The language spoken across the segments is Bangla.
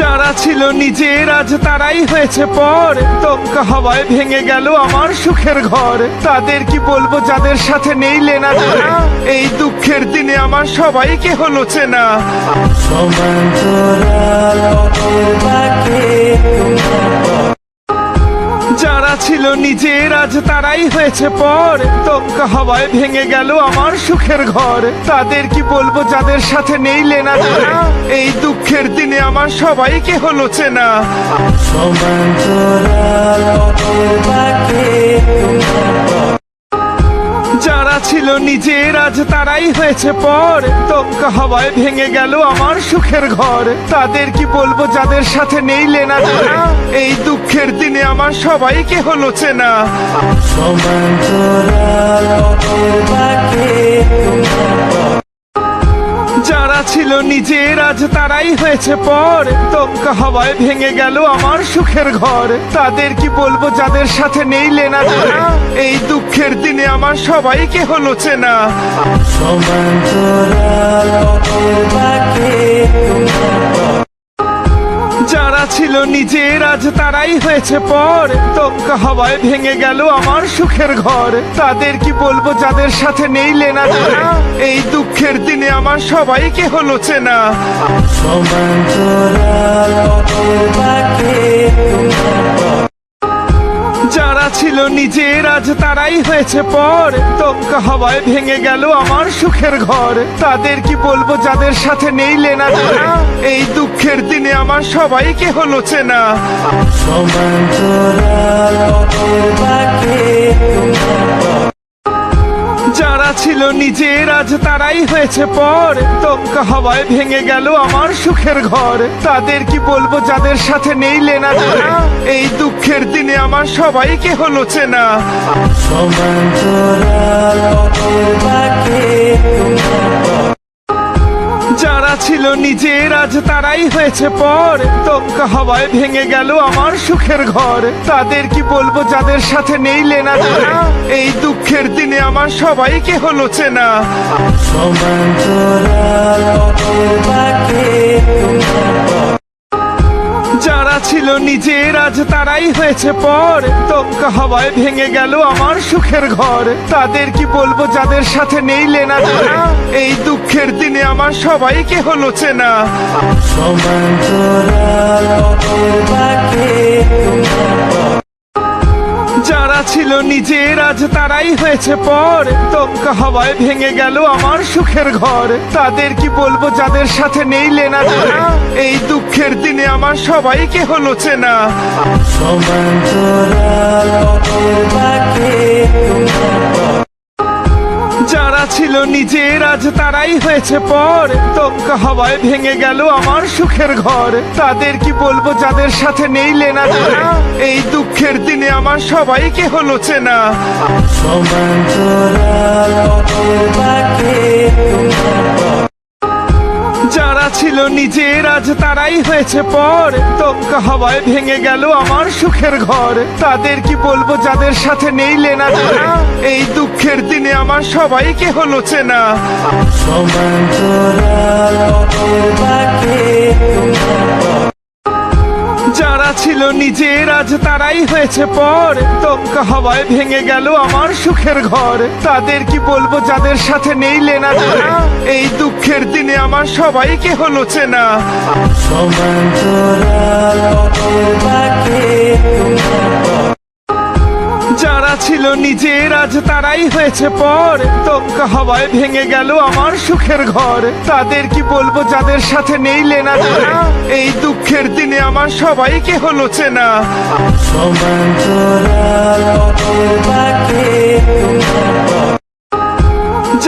যারা ছিল নিজের, আজ তারাই হয়েছে পর। দমকা হওয়ায় ভেঙে গেল আমার সুখের ঘর। তাদের কি বলব যাদের সাথে নেই লেনা এই দুঃখের দিনে আমার সবাইকে হলো চেনা যারা ছিল নিজের, আজ তারাই হয়েছে পর। দমকা হওয়ায় ভেঙে গেল আমার সুখের ঘর। তাদের কি বলব যাদের সাথে নেই লেনা এই দুঃখের দিনে আমার সবাইকে হলো চেনা যারা ছিল নিজের, আজ তারাই হয়েছে পর। দমকা হওয়ায় ভেঙে গেল আমার সুখের ঘর। তাদের কি বলব যাদের সাথে নেই লেনা এই দুঃখের দিনে আমার সবাইকে হলো চেনা। যারা ছিল নিজের, আজ তারাই হয়েছে পর। দমকা হওয়ায় ভেঙে গেল আমার সুখের ঘর। তাদের কি বলব যাদের সাথে নেই লেনা এই দুঃখের দিনে আমার সবাইকে হলো চেনা যারা ছিল নিজের, আজ তারাই হয়েছে পর। দমকা হওয়ায় ভেঙে গেল আমার সুখের ঘর। তাদের কি বলব যাদের সাথে নেই লেনা এই দুঃখের দিনে আমার সবাইকে হলো চেনা। যারা ছিল নিজের, আজ তারাই হয়েছে পর। দমকা হওয়ায় ভেঙে গেল আমার সুখের ঘর। তাদের কি বলব যাদের সাথে নেই লেনা এই দুঃখের দিনে আমার সবাইকে হলো চেনা যারা ছিল নিজের, আজ তারাই হয়েছে পর। দমকা হওয়ায় ভেঙে গেল আমার সুখের ঘর। তাদের কি বলব যাদের সাথে নেই লেনা এই দুঃখের দিনে আমার সবাইকে হলো চেনা যারা ছিল নিজের, আজ তারাই হয়েছে পর। দমকা হওয়ায় ভেঙে গেল আমার সুখের ঘর। তাদের কি বলব যাদের সাথে নেই লেনা দেনা? এই দুঃখের দিনে আমার সবাইকে হলো চেনা যারা ছিল নিজের, আজ তারাই হয়েছে পর। দমকা হওয়ায় ভেঙে গেল আমার সুখের ঘর। তাদের কি বলব যাদের সাথে নেই লেনা এই দুঃখের দিনে আমার সবাইকে হলো চেনা। যারা ছিল নিজের, আজ তারাই হয়েছে পর। দমকা হওয়ায় ভেঙে গেল আমার সুখের ঘর। তাদের কি বলব যাদের সাথে নেই লেনা এই দুঃখের দিনে আমার সবাইকে হলো চেনা। নিজের আজ তারাই হয়েছে পর। দমকা হওয়ায় ভেঙে গেল আমার সুখের ঘর। তাদের কি বলব যাদের সাথে নেই লেনা এই দুঃখের দিনে আমার সবাইকে হলো চেনা যারা ছিল নিজের, আজ তারাই হয়েছে পর। দমকা হওয়ায় ভেঙে গেল আমার সুখের ঘর। তাদের কি বলব যাদের সাথে নেই লেনা এই দুঃখের দিনে আমার সবাইকে হলো চেনা যারা ছিল নিজের, আজ তারাই হয়েছে পর। দমকা হওয়ায় ভেঙে গেল আমার সুখের ঘর। তাদের কি বলব যাদের সাথে নেই লেনা এই দুঃখের দিনে আমার সবাইকে হলো চেনা যারা ছিল নিজের, আজ তারাই হয়েছে পর। দমকা হওয়ায় ভেঙে গেল আমার সুখের ঘর। তাদের কি বলব যাদের সাথে নেই লেনা এই দুঃখের দিনে আমার সবাইকে হলো চেনা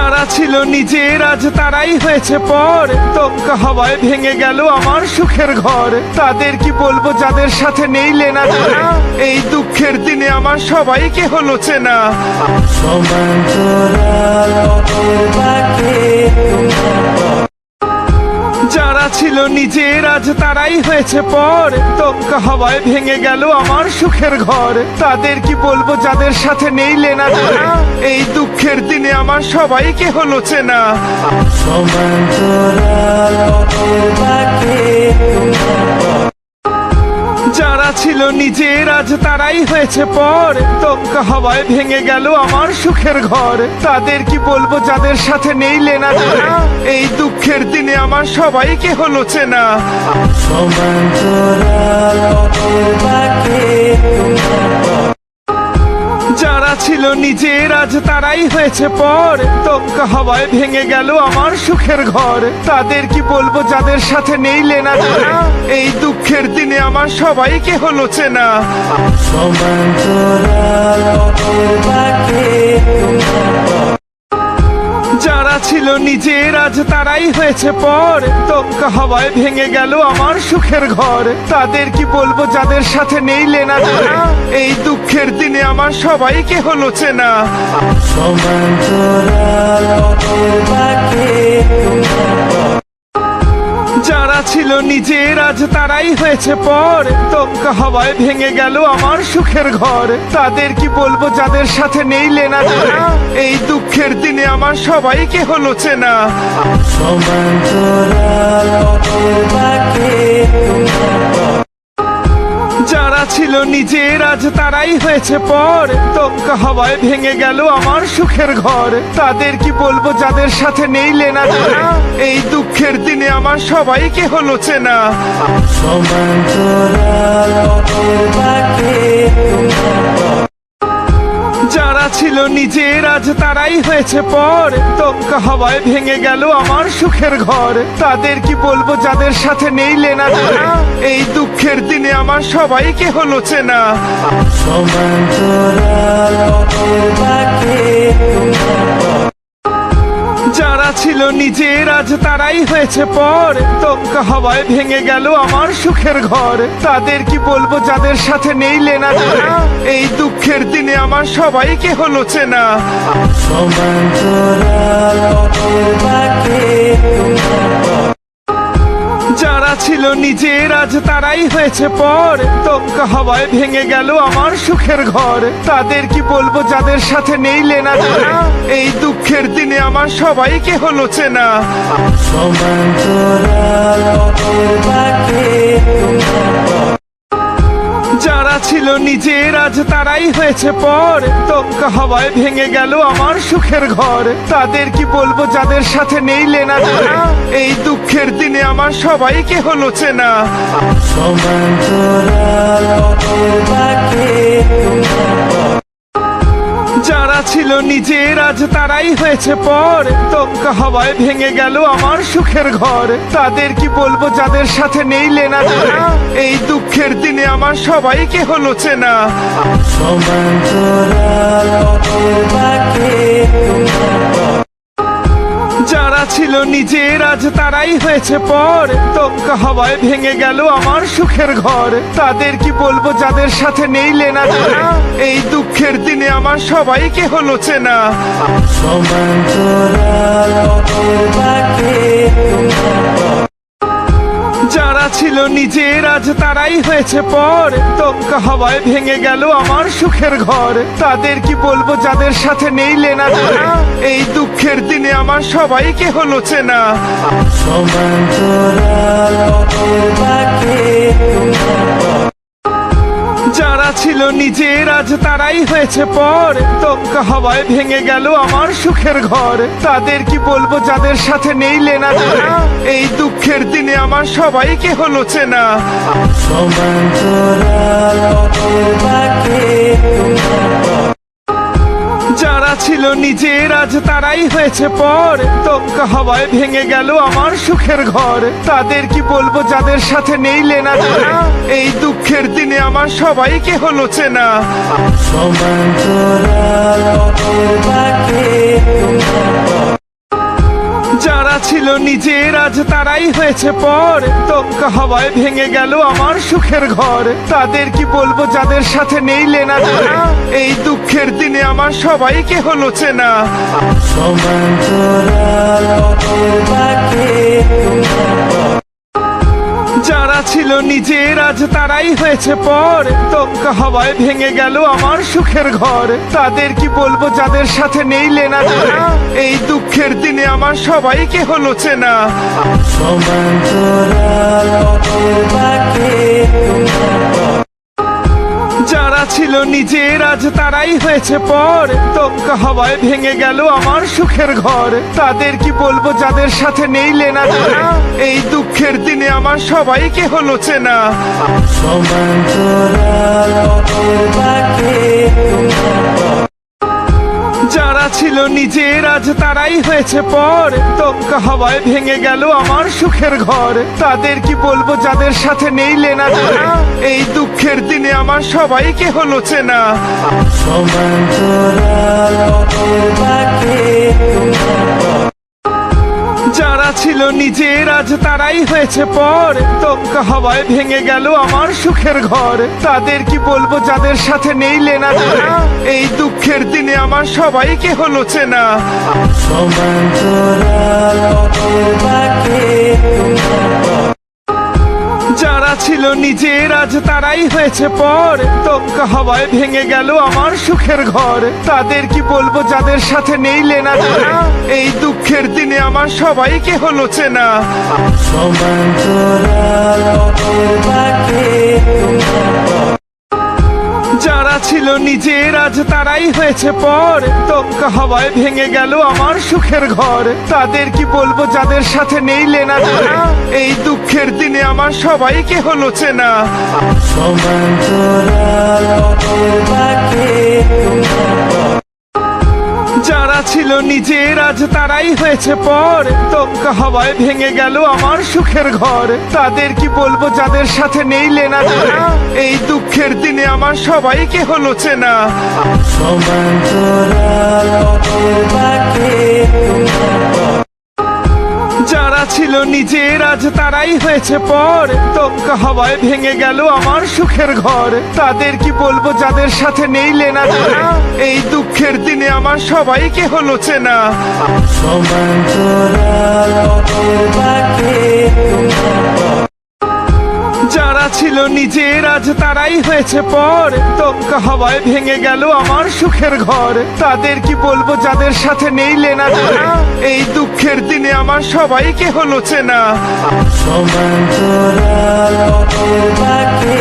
যারা ছিল নিজের, আজ তারাই হয়েছে পর। দমকা হওয়ায় ভেঙে গেল আমার সুখের ঘর। তাদের কি বলব যাদের সাথে নেই লেনা এই দুঃখের দিনে আমার সবাইকে হলো চেনা। যারা ছিল নিজের, আজ তারাই হয়েছে পর। দমকা হওয়ায় ভেঙে গেল আমার সুখের ঘর। তাদের কি বলব যাদের সাথে নেই লেনা এই দুঃখের দিনে আমার সবাইকে হলো চেনা সমান্তরাল পথের বাঁকে ছিল নিজের, আজ তারাই হয়েছে পর। দমকা হওয়ায় ভেঙে গেল আমার সুখের ঘর। তাদের কি বলব যাদের সাথে নেই লেনা এই দুঃখের দিনে আমার সবাইকে হলো চেনা যারা ছিল নিজের, আজ তারাই হয়েছে পর। দমকা হওয়ায় ভেঙে গেল আমার সুখের ঘর। তাদের কি বলব যাদের সাথে নেই লেনা এই দুঃখের দিনে আমার সবাইকে হলো চেনা যারা ছিল নিজের, আজ তারাই হয়েছে পর। দমকা হওয়ায় ভেঙে গেল আমার সুখের ঘর। তাদের কি বলব যাদের সাথে নেই লেনা এই দুঃখের দিনে আমার সবাইকে হলো চেনা যারা ছিল নিজের, আজ তারাই হয়েছে পর। দমকা হওয়ায় ভেঙে গেল আমার সুখের ঘর। তাদের কি বলব যাদের সাথে নেই লেনা এই দুঃখের দিনে আমার সবাইকে হলো চেনা যারা ছিল নিজের, আজ তারাই হয়েছে পর। দমকা হওয়ায় ভেঙে গেল আমার সুখের ঘর। তাদের কি বলব যাদের সাথে নেই লেনা এই দুঃখের দিনে আমার সবাইকে হলো চেনা। যারা ছিল নিজের, আজ তারাই হয়েছে পর। দমকা হওয়ায় ভেঙে গেল আমার সুখের ঘর। তাদের কি বলব যাদের সাথে নেই লেনা এই দুঃখের দিনে আমার সবাইকে হলো চেনা যারা ছিল নিজের, আজ তারাই হয়েছে পর। দমকা হওয়ায় ভেঙে গেল আমার সুখের ঘর। তাদের কি বলব যাদের সাথে নেই লেনা এই দুঃখের দিনে আমার সবাইকে হলো চেনা যারা ছিল নিজের, আজ তারাই হয়েছে পর। দমকা হওয়ায় ভেঙে গেল আমার সুখের ঘর। তাদের কি বলব যাদের সাথে নেই লেনা এই দুঃখের দিনে আমার সবাইকে হলো চেনা। যারা ছিল নিজের, আজ তারাই হয়েছে পর। দমকা হওয়ায় ভেঙে গেল আমার সুখের ঘর। তাদের কি বলব যাদের সাথে নেই লেনা এই দুঃখের দিনে আমার সবাইকে হলো চেনা যারা ছিল নিজের, আজ তারাই হয়েছে পর। দমকা হওয়ায় ভেঙে গেল আমার সুখের ঘর। তাদের কি বলব যাদের সাথে নেই লেনা এই দুঃখের দিনে আমার সবাইকে হলো চেনা যারা ছিল নিজের, আজ তারাই হয়েছে পর। দমকা হওয়ায় ভেঙে গেল আমার সুখের ঘর। তাদের কি বলব যাদের সাথে নেই লেনা এই দুঃখের দিনে আমার সবাইকে হলো চেনা। যারা ছিল নিজের, আজ তারাই হয়েছে পর। দমকা হওয়ায় ভেঙে গেল আমার সুখের ঘর। তাদের কি বলব যাদের সাথে নেই লেনা এই দুঃখের দিনে আমার সবাইকে হলো চেনা যারা ছিল নিজের, আজ তারাই হয়েছে পর। দমকা হওয়ায় ভেঙে গেল আমার সুখের ঘর। তাদের কি বলব যাদের সাথে নেই লেনা এই দুঃখের দিনে আমার সবাইকে হলো চেনা যারা ছিল নিজের, আজ তারাই হয়েছে পর। দমকা হওয়ায় ভেঙে গেল আমার সুখের ঘর। তাদের কি বলব যাদের সাথে নেই লেনা এই দুঃখের দিনে আমার সবাইকে হলো চেনা। যারা ছিল নিজের, আজ তারাই হয়েছে পর। দমকা হওয়ায় ভেঙে গেল আমার সুখের ঘর। তাদের কি বলব যাদের সাথে নেই লেনা এই দুঃখের দিনে আমার সবাইকে হলো চেনা। ছিল নিজের, আজ তারাই হয়েছে পর। দমকা হওয়ায় ভেঙে গেল আমার সুখের ঘর। তাদের কি বলব যাদের সাথে নেই লেনা এই দুঃখের দিনে আমার সবাইকে হলো চেনা ছিল নিজের, আজ তারাই হয়েছে পর। দমকা হওয়ায় ভেঙে গেল আমার সুখের ঘর। তাদের কি বলব যাদের সাথে নেই লেনা এই দুঃখের দিনে আমার সবাইকে হলো চেনা। যারা ছিল নিজের, আজ তারাই হয়েছে পর। দমকা হওয়ায় ভেঙে গেল আমার সুখের ঘর। তাদের কি বলব যাদের সাথে নেই লেনা এই দুঃখের দিনে আমার সবাইকে হলো চেনা সমান্তরাল যারা ছিল নিজের, আজ তারাই হয়েছে পর। দমকা হওয়ায় ভেঙে গেল আমার সুখের ঘর। তাদের কি বলব যাদের সাথে নেই লেনা এই দুঃখের দিনে আমার সবাইকে হলো চেনা সমান্তরাল যারা ছিল নিজের, আজ তারাই হয়েছে পর। দমকা হওয়ায় ভেঙে গেল আমার সুখের ঘর। তাদের কি বলব যাদের সাথে নেই লেনা এই দুঃখের দিনে আমার সবাইকে হলো চেনা সমান্তরাল যারা ছিল নিজের, আজ তারাই হয়েছে পর। দমকা হওয়ায় ভেঙে গেল আমার সুখের ঘর। তাদের কি বলব যাদের সাথে নেই লেনা দেনা? এই দুঃখের দিনে আমার সবাইকে হলো চেনা সমান্তরাল ছিল নিজের, আজ তারাই হয়েছে পর। দমকা হওয়ায় ভেঙে গেল আমার সুখের ঘর। তাদের কি বলব যাদের সাথে নেই লেনা এই দুঃখের দিনে আমার সবাইকে হলো চেনা সমান্তরাল বাকে যারা ছিল নিজের, আজ তারাই হয়েছে পর। দমকা হওয়ায় ভেঙে গেল আমার সুখের ঘর। তাদের কি বলব যাদের সাথে নেই লেনা এই দুঃখের দিনে আমার সবাইকে হলো চেনা। যারা ছিল নিজের, আজ তারাই হয়েছে পর। দমকা হওয়ায় ভেঙে গেল আমার সুখের ঘর। তাদের কি বলব যাদের সাথে নেই লেনা এই দুঃখের দিনে আমার সবাইকে হলো চেনা সমান্তরাল বাকে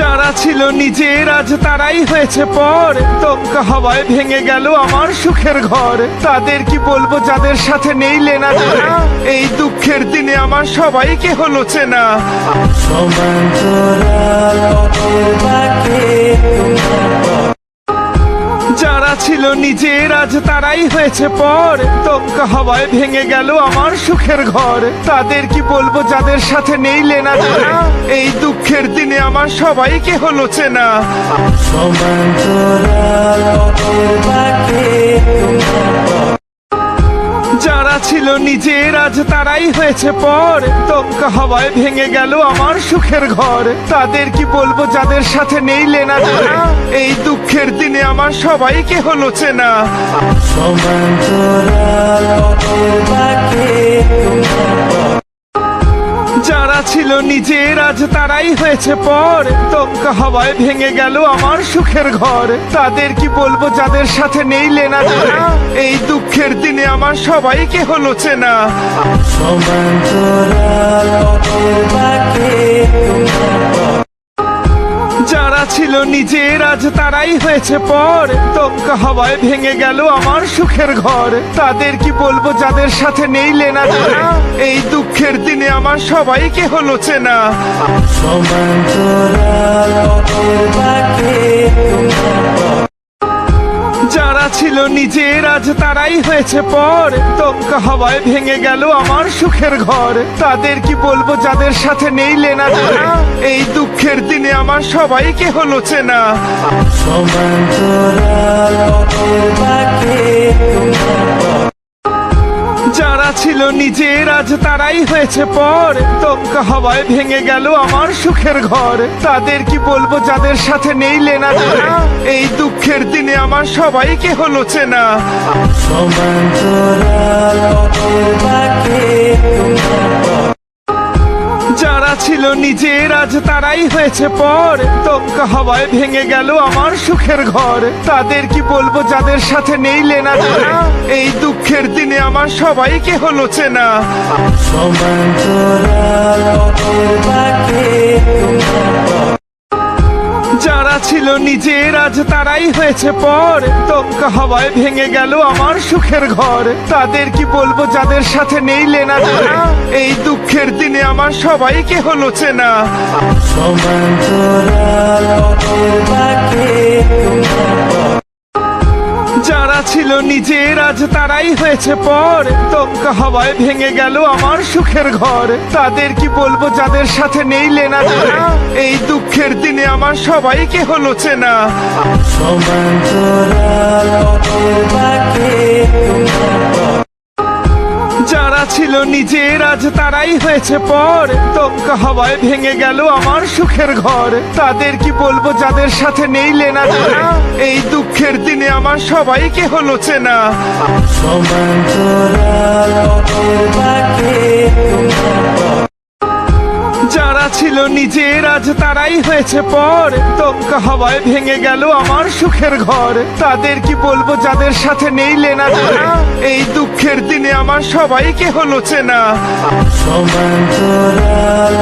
যারা ছিল নিজের, আজ তারাই হয়েছে পর। দমকা হওয়ায় ভেঙে গেল আমার সুখের ঘর। তাদের কি বলব যাদের সাথে নেই লেনা এই দুঃখের দিনে আমার সবাইকে হলো চেনা সমান্তরাল যারা ছিল নিজের, আজ তারাই হয়েছে পর। দমকা হওয়ায় ভেঙে গেল আমার সুখের ঘর। তাদের কি বলব যাদের সাথে নেই লেনা এই দুঃখের দিনে আমার সবাইকে হলো চেনা। সমান্তরাল যারা ছিল নিজের, আজ তারাই হয়েছে পর। দমকা হওয়ায় ভেঙে গেল আমার সুখের ঘর। তাদের কি বলব যাদের সাথে নেই লেনা এই দুঃখের দিনে আমার সবাইকে হলো চেনা সমান্তরাল বাকে যারা ছিল নিজের, আজ তারাই হয়েছে পর। দমকা হওয়ায় ভেঙে গেল আমার সুখের ঘর। তাদের কি বলব যাদের সাথে নেই লেনা এই দুঃখের দিনে আমার সবাইকে হলো চেনা। সমান্তরাল বাকে যারা ছিল নিজের, আজ তারাই হয়েছে পর। দমকা হওয়ায় ভেঙে গেল আমার সুখের ঘর। তাদের কি বলব যাদের সাথে নেই লেনা এই দুঃখের দিনে আমার সবাইকে হলো চেনা। যারা ছিল নিজের, আজ তারাই হয়েছে পর। দমকা হওয়ায় ভেঙে গেল আমার সুখের ঘর। তাদের কি বলব যাদের সাথে নেই লেনা এই দুঃখের দিনে আমার সবাইকে হলো চেনা সমান্তরাল যারা ছিল নিজের, আজ তারাই হয়েছে পর। দমকা হওয়ায় ভেঙে গেল আমার সুখের ঘর। তাদের কি বলব যাদের সাথে নেই লেনা এই দুঃখের দিনে আমার সবাইকে হলো চেনা সমান্তরাল যারা ছিল নিজের, আজ তারাই হয়েছে পর। দমকা হওয়ায় ভেঙে গেল আমার সুখের ঘর। তাদের কি বলব যাদের সাথে নেই লেনা এই দুঃখের দিনে আমার সবাইকে হলো চেনা। ছিল নিজের, আজ তারাই হয়েছে পর। দমকা হওয়ায় ভেঙে গেল আমার সুখের ঘর। তাদের কি বলব যাদের সাথে নেই লেনা এই দুঃখের দিনে আমার সবাইকে হলো চেনা সমান্তরাল বাঁকে যারা ছিল নিজের, আজ তারাই হয়েছে পর। দমকা হওয়ায় ভেঙে গেল আমার সুখের ঘর। তাদের কি বলব যাদের সাথে নেই লেনা এই দুঃখের দিনে আমার সবাইকে হলো চেনা যারা ছিল নিজের, আজ তারাই হয়েছে পর। দমকা হওয়ায় ভেঙে গেল আমার সুখের ঘর। তাদের কি বলব যাদের সাথে নেই লেনা এই দুঃখের দিনে আমার সবাইকে হলো চেনা। যারা ছিল নিজের, আজ তারাই হয়েছে পর। দমকা হওয়ায় ভেঙে গেল আমার সুখের ঘর। তাদের কি বলব যাদের সাথে নেই লেনা এই দুঃখের দিনে আমার সবাইকে হলো চেনা সমান্তরাল